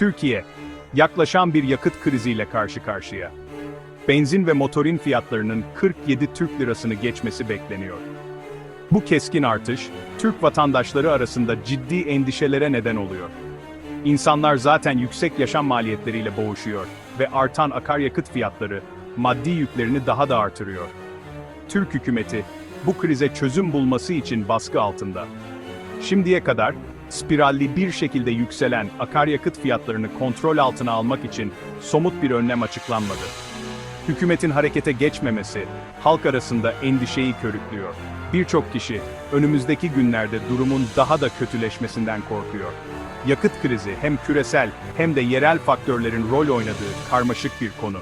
Türkiye, yaklaşan bir yakıt kriziyle karşı karşıya. Benzin ve motorin fiyatlarının 47 Türk lirasını geçmesi bekleniyor. Bu keskin artış, Türk vatandaşları arasında ciddi endişelere neden oluyor. İnsanlar zaten yüksek yaşam maliyetleriyle boğuşuyor ve artan akaryakıt fiyatları maddi yüklerini daha da artırıyor. Türk hükümeti bu krize çözüm bulması için baskı altında. Şimdiye kadar spiralli bir şekilde yükselen akaryakıt fiyatlarını kontrol altına almak için somut bir önlem açıklanmadı. Hükümetin harekete geçmemesi halk arasında endişeyi körüklüyor. Birçok kişi önümüzdeki günlerde durumun daha da kötüleşmesinden korkuyor. Yakıt krizi hem küresel hem de yerel faktörlerin rol oynadığı karmaşık bir konu.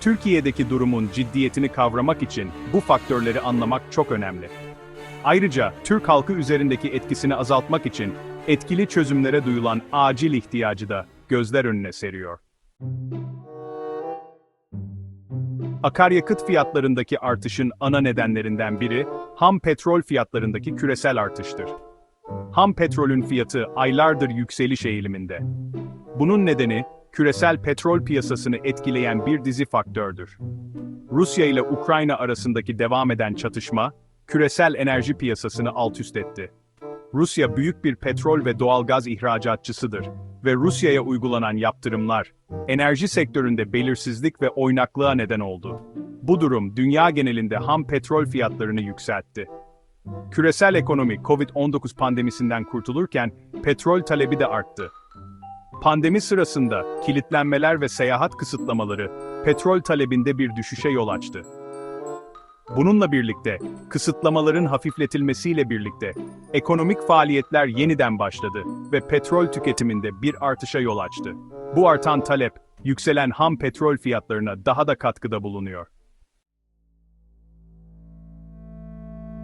Türkiye'deki durumun ciddiyetini kavramak için bu faktörleri anlamak çok önemli. Ayrıca Türk halkı üzerindeki etkisini azaltmak için etkili çözümlere duyulan acil ihtiyacı da gözler önüne seriyor. Akaryakıt fiyatlarındaki artışın ana nedenlerinden biri, ham petrol fiyatlarındaki küresel artıştır. Ham petrolün fiyatı aylardır yükseliş eğiliminde. Bunun nedeni, küresel petrol piyasasını etkileyen bir dizi faktördür. Rusya ile Ukrayna arasındaki devam eden çatışma, küresel enerji piyasasını altüst etti. Rusya büyük bir petrol ve doğalgaz ihracatçısıdır ve Rusya'ya uygulanan yaptırımlar, enerji sektöründe belirsizlik ve oynaklığa neden oldu. Bu durum dünya genelinde ham petrol fiyatlarını yükseltti. Küresel ekonomi COVID-19 pandemisinden kurtulurken petrol talebi de arttı. Pandemi sırasında kilitlenmeler ve seyahat kısıtlamaları petrol talebinde bir düşüşe yol açtı. Bununla birlikte, kısıtlamaların hafifletilmesiyle birlikte, ekonomik faaliyetler yeniden başladı ve petrol tüketiminde bir artışa yol açtı. Bu artan talep, yükselen ham petrol fiyatlarına daha da katkıda bulunuyor.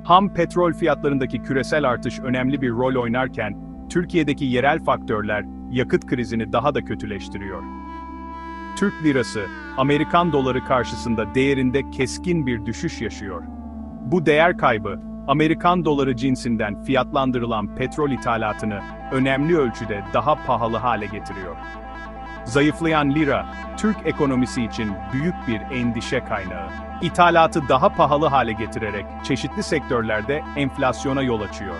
Ham petrol fiyatlarındaki küresel artış önemli bir rol oynarken, Türkiye'deki yerel faktörler yakıt krizini daha da kötüleştiriyor. Türk lirası, Amerikan doları karşısında değerinde keskin bir düşüş yaşıyor. Bu değer kaybı, Amerikan doları cinsinden fiyatlandırılan petrol ithalatını önemli ölçüde daha pahalı hale getiriyor. Zayıflayan lira, Türk ekonomisi için büyük bir endişe kaynağı. İthalatı daha pahalı hale getirerek çeşitli sektörlerde enflasyona yol açıyor.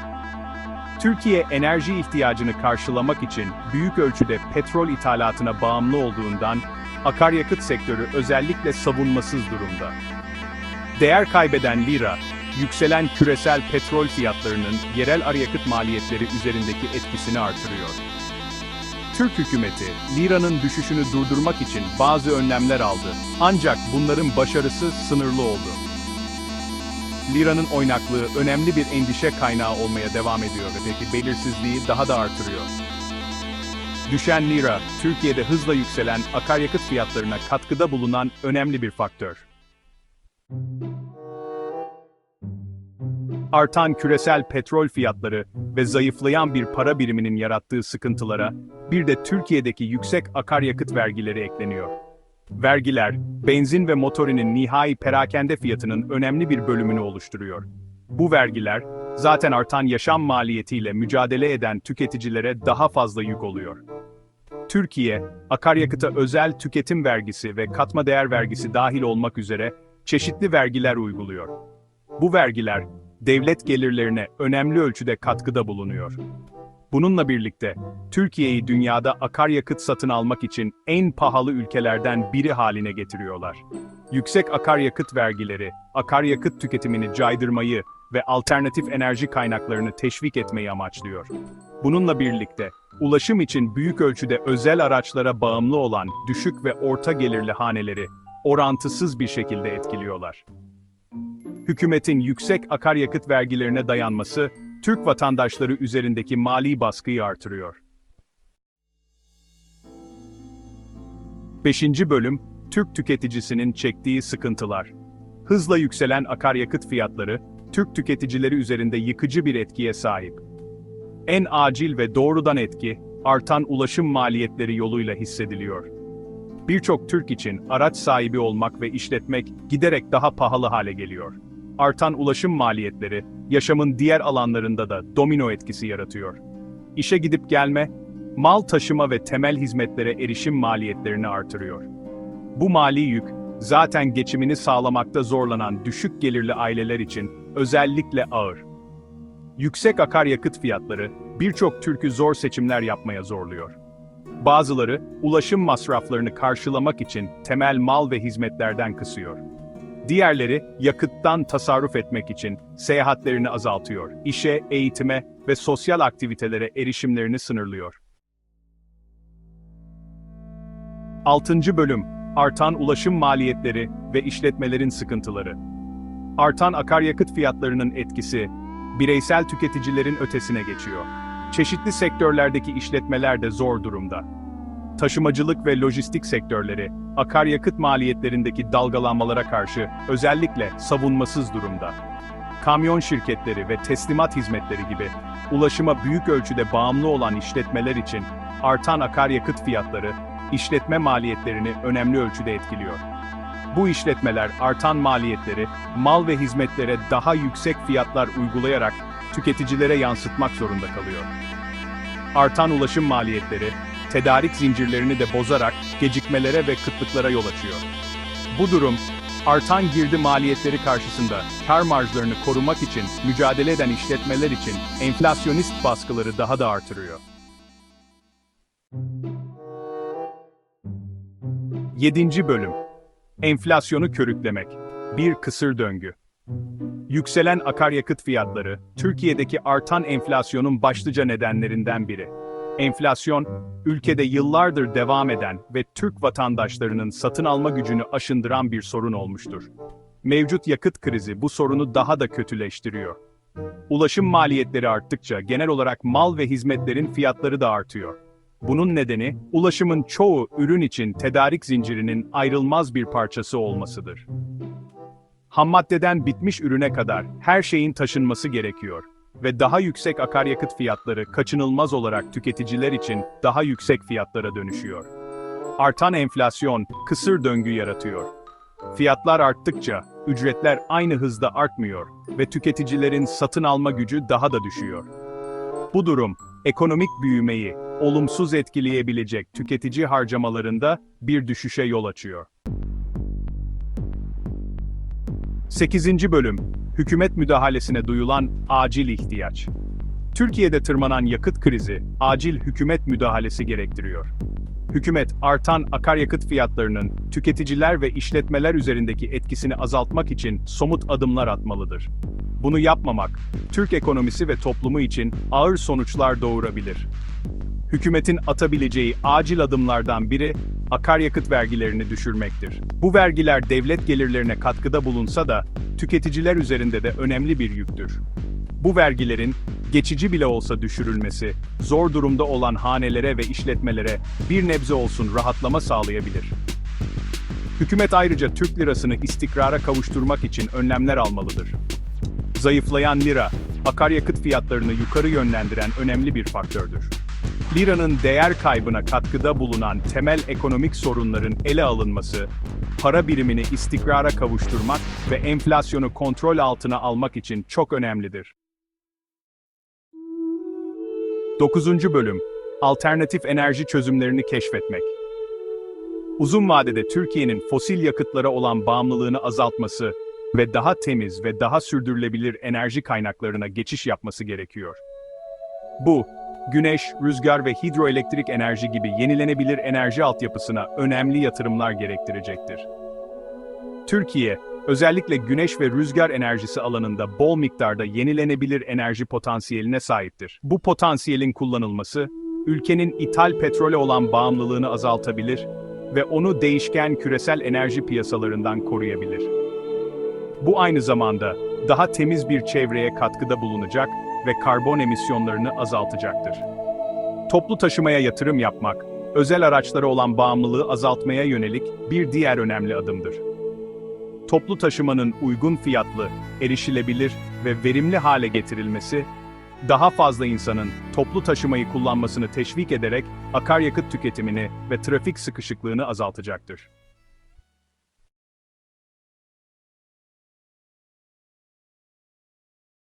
Türkiye enerji ihtiyacını karşılamak için büyük ölçüde petrol ithalatına bağımlı olduğundan akaryakıt sektörü özellikle savunmasız durumda. Değer kaybeden lira, yükselen küresel petrol fiyatlarının yerel akaryakıt maliyetleri üzerindeki etkisini artırıyor. Türk hükümeti, liranın düşüşünü durdurmak için bazı önlemler aldı. Ancak bunların başarısı sınırlı oldu. Liranın oynaklığı önemli bir endişe kaynağı olmaya devam ediyor ve peki belirsizliği daha da artırıyor. Düşen lira, Türkiye'de hızla yükselen akaryakıt fiyatlarına katkıda bulunan önemli bir faktör. Artan küresel petrol fiyatları ve zayıflayan bir para biriminin yarattığı sıkıntılara, bir de Türkiye'deki yüksek akaryakıt vergileri ekleniyor. Vergiler, benzin ve motorinin nihai perakende fiyatının önemli bir bölümünü oluşturuyor. Bu vergiler, zaten artan yaşam maliyetiyle mücadele eden tüketicilere daha fazla yük oluyor. Türkiye, akaryakıta özel tüketim vergisi ve katma değer vergisi dahil olmak üzere çeşitli vergiler uyguluyor. Bu vergiler, devlet gelirlerine önemli ölçüde katkıda bulunuyor. Bununla birlikte, Türkiye'yi dünyada akaryakıt satın almak için en pahalı ülkelerden biri haline getiriyorlar. Yüksek akaryakıt vergileri, akaryakıt tüketimini caydırmayı ve alternatif enerji kaynaklarını teşvik etmeyi amaçlıyor. Bununla birlikte, ulaşım için büyük ölçüde özel araçlara bağımlı olan düşük ve orta gelirli haneleri orantısız bir şekilde etkiliyorlar. Hükümetin yüksek akaryakıt vergilerine dayanması, Türk vatandaşları üzerindeki mali baskıyı artırıyor. 5. Bölüm, Türk tüketicisinin çektiği sıkıntılar. Hızla yükselen akaryakıt fiyatları, Türk tüketicileri üzerinde yıkıcı bir etkiye sahip. En acil ve doğrudan etki, artan ulaşım maliyetleri yoluyla hissediliyor. Birçok Türk için araç sahibi olmak ve işletmek giderek daha pahalı hale geliyor. Artan ulaşım maliyetleri, yaşamın diğer alanlarında da domino etkisi yaratıyor. İşe gidip gelme, mal taşıma ve temel hizmetlere erişim maliyetlerini artırıyor. Bu mali yük, zaten geçimini sağlamakta zorlanan düşük gelirli aileler için özellikle ağır. Yüksek akaryakıt fiyatları birçok Türk'ü zor seçimler yapmaya zorluyor. Bazıları ulaşım masraflarını karşılamak için temel mal ve hizmetlerden kısıyor. Diğerleri yakıttan tasarruf etmek için seyahatlerini azaltıyor, işe, eğitime ve sosyal aktivitelere erişimlerini sınırlıyor. 6. Bölüm Artan ulaşım maliyetleri ve işletmelerin sıkıntıları. Artan akaryakıt fiyatlarının etkisi, bireysel tüketicilerin ötesine geçiyor. Çeşitli sektörlerdeki işletmeler de zor durumda. Taşımacılık ve lojistik sektörleri, akaryakıt maliyetlerindeki dalgalanmalara karşı özellikle savunmasız durumda. Kamyon şirketleri ve teslimat hizmetleri gibi ulaşıma büyük ölçüde bağımlı olan işletmeler için artan akaryakıt fiyatları, işletme maliyetlerini önemli ölçüde etkiliyor. Bu işletmeler artan maliyetleri, mal ve hizmetlere daha yüksek fiyatlar uygulayarak tüketicilere yansıtmak zorunda kalıyor. Artan ulaşım maliyetleri, tedarik zincirlerini de bozarak gecikmelere ve kıtlıklara yol açıyor. Bu durum, artan girdi maliyetleri karşısında kar marjlarını korumak için mücadele eden işletmeler için enflasyonist baskıları daha da artırıyor. 7. Bölüm Enflasyonu körüklemek. Bir kısır döngü. Yükselen akaryakıt fiyatları, Türkiye'deki artan enflasyonun başlıca nedenlerinden biri. Enflasyon, ülkede yıllardır devam eden ve Türk vatandaşlarının satın alma gücünü aşındıran bir sorun olmuştur. Mevcut yakıt krizi bu sorunu daha da kötüleştiriyor. Ulaşım maliyetleri arttıkça genel olarak mal ve hizmetlerin fiyatları da artıyor. Bunun nedeni, ulaşımın çoğu ürün için tedarik zincirinin ayrılmaz bir parçası olmasıdır. Ham maddeden bitmiş ürüne kadar her şeyin taşınması gerekiyor ve daha yüksek akaryakıt fiyatları kaçınılmaz olarak tüketiciler için daha yüksek fiyatlara dönüşüyor. Artan enflasyon kısır döngü yaratıyor. Fiyatlar arttıkça ücretler aynı hızda artmıyor ve tüketicilerin satın alma gücü daha da düşüyor. Bu durum ekonomik büyümeyi olumsuz etkileyebilecek tüketici harcamalarında bir düşüşe yol açıyor. 8. Bölüm Hükümet müdahalesine duyulan acil ihtiyaç. Türkiye'de tırmanan yakıt krizi acil hükümet müdahalesi gerektiriyor. Hükümet artan akaryakıt fiyatlarının tüketiciler ve işletmeler üzerindeki etkisini azaltmak için somut adımlar atmalıdır. Bunu yapmamak Türk ekonomisi ve toplumu için ağır sonuçlar doğurabilir. Hükümetin atabileceği acil adımlardan biri akaryakıt vergilerini düşürmektir. Bu vergiler devlet gelirlerine katkıda bulunsa da tüketiciler üzerinde de önemli bir yüktür. Bu vergilerin geçici bile olsa düşürülmesi, zor durumda olan hanelere ve işletmelere bir nebze olsun rahatlama sağlayabilir. Hükümet ayrıca Türk lirasını istikrara kavuşturmak için önlemler almalıdır. Zayıflayan lira, akaryakıt fiyatlarını yukarı yönlendiren önemli bir faktördür. Liranın değer kaybına katkıda bulunan temel ekonomik sorunların ele alınması, para birimini istikrara kavuşturmak ve enflasyonu kontrol altına almak için çok önemlidir. 9. Bölüm Alternatif enerji çözümlerini keşfetmek. Uzun vadede Türkiye'nin fosil yakıtlara olan bağımlılığını azaltması ve daha temiz ve daha sürdürülebilir enerji kaynaklarına geçiş yapması gerekiyor. Bu, güneş, rüzgar ve hidroelektrik enerji gibi yenilenebilir enerji altyapısına önemli yatırımlar gerektirecektir. Türkiye, özellikle güneş ve rüzgar enerjisi alanında bol miktarda yenilenebilir enerji potansiyeline sahiptir. Bu potansiyelin kullanılması, ülkenin ithal petrole olan bağımlılığını azaltabilir ve onu değişken küresel enerji piyasalarından koruyabilir. Bu aynı zamanda daha temiz bir çevreye katkıda bulunacak ve karbon emisyonlarını azaltacaktır. Toplu taşımaya yatırım yapmak, özel araçlara olan bağımlılığı azaltmaya yönelik bir diğer önemli adımdır. Toplu taşımanın uygun fiyatlı, erişilebilir ve verimli hale getirilmesi, daha fazla insanın toplu taşımayı kullanmasını teşvik ederek akaryakıt tüketimini ve trafik sıkışıklığını azaltacaktır.